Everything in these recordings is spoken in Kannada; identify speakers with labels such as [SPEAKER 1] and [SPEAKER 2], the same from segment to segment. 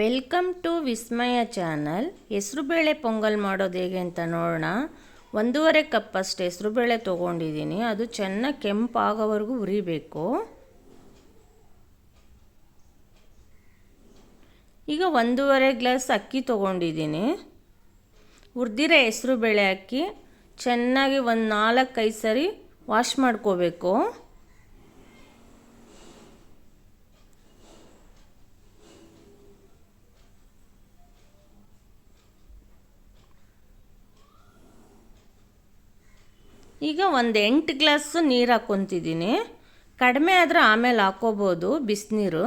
[SPEAKER 1] Welcome to Vismaya channel. ಹೆಸರುಬೇಳೆ ಪೊಂಗಲ್ ಮಾಡೋದು ಹೇಗೆ ಅಂತ ನೋಡೋಣ. ಒಂದೂವರೆ ಕಪ್ಪಷ್ಟು ಹೆಸರುಬೇಳೆ ತೊಗೊಂಡಿದ್ದೀನಿ. ಅದು ಚೆನ್ನಾಗಿ ಕೆಂಪಾಗೋವರೆಗೂ ಹುರಿಬೇಕು. ಈಗ ಒಂದೂವರೆ ಗ್ಲಾಸ್ ಅಕ್ಕಿ ತೊಗೊಂಡಿದ್ದೀನಿ. ಹುರಿದಿರೋ ಹೆಸರುಬೇಳೆ ಅಕ್ಕಿ ಚೆನ್ನಾಗಿ ಒಂದು ನಾಲ್ಕೈದು ಸರಿ ವಾಶ್ ಮಾಡ್ಕೋಬೇಕು. ಈಗ ಒಂದು ಎಂಟು ಗ್ಲಾಸು ನೀರು ಹಾಕ್ಕೊತಿದ್ದೀನಿ ಕಡಿಮೆ ಆದರೆ ಆಮೇಲೆ ಹಾಕ್ಕೋಬೋದು ಬಿಸಿನೀರು.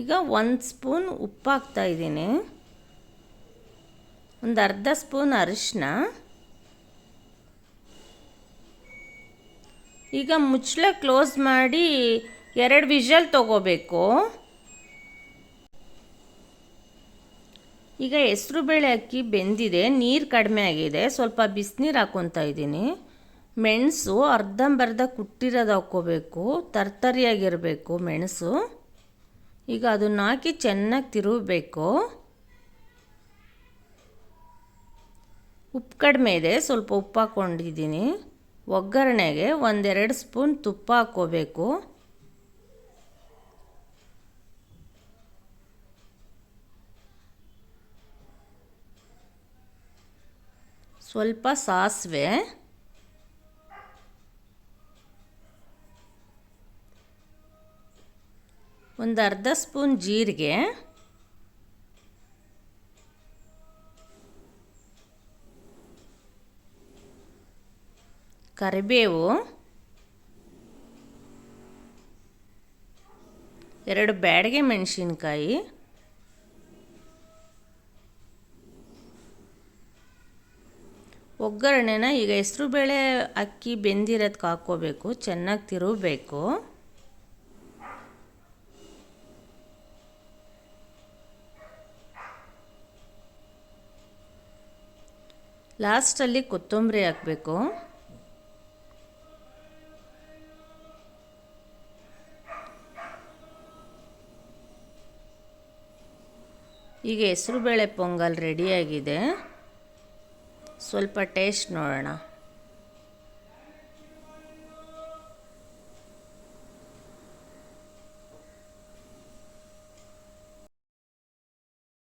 [SPEAKER 1] ಈಗ ಒಂದು ಸ್ಪೂನ್ ಉಪ್ಪು ಹಾಕ್ತಾಯಿದ್ದೀನಿ ಒಂದು ಅರ್ಧ ಸ್ಪೂನ್ ಅರಿಶಿನ ಈಗ ಮುಚ್ಚಳ ಕ್ಲೋಸ್ ಮಾಡಿ ಎರಡು ವಿಷಲ್ ತೊಗೋಬೇಕು. ಈಗ ಹೆಸ್ರುಬೇಳೆ ಅಕ್ಕಿ ಬೆಂದಿದೆ, ನೀರು ಕಡಿಮೆ ಆಗಿದೆ, ಸ್ವಲ್ಪ ಬಿಸಿನೀರು ಹಾಕ್ಕೊತಾ ಇದ್ದೀನಿ. ಮೆಣಸು ಅರ್ಧಂಬರ್ಧ ಕುಟ್ಟಿರೋದು ಹಾಕ್ಕೋಬೇಕು, ತರ್ತರಿಯಾಗಿರಬೇಕು ಮೆಣಸು. ಈಗ ಅದನ್ನ ಹಾಕಿ ಚೆನ್ನಾಗಿ ತಿರುಗಬೇಕು. ಉಪ್ಪು ಕಡಿಮೆ ಇದೆ, ಸ್ವಲ್ಪ ಉಪ್ಪು ಹಾಕ್ಕೊಂಡಿದ್ದೀನಿ ಒಗ್ಗರಣೆಗೆ ಒಂದೆರಡು ಸ್ಪೂನ್ ತುಪ್ಪ ಹಾಕ್ಕೋಬೇಕು. ಸ್ವಲ್ಪ ಸಾಸಿವೆ. ಒಂದು ಅರ್ಧ ಸ್ಪೂನ್ ಜೀರಿಗೆ. ಕರಿಬೇವು. ಎರಡು ಬ್ಯಾಡಗೆ ಮೆಣಸಿನ್ಕಾಯಿ. ಒಗ್ಗರಣೆನ ಈಗ ಹೆಸ್ರುಬೇಳೆ ಅಕ್ಕಿ ಬೆಂದಿರೋದಕ್ಕೆ ಹಾಕ್ಕೋಬೇಕು, ಚೆನ್ನಾಗಿ ತಿರುಗಬೇಕು. ಲಾಸ್ಟಲ್ಲಿ ಕೊತ್ತಂಬರಿ ಹಾಕಬೇಕು. ಈಗ ಹೆಸ್ರುಬೇಳೆ ಪೊಂಗಲ್ ರೆಡಿಯಾಗಿದೆ ಸ್ವಲ್ಪ ಟೇಸ್ಟ್ ನೋಡೋಣ.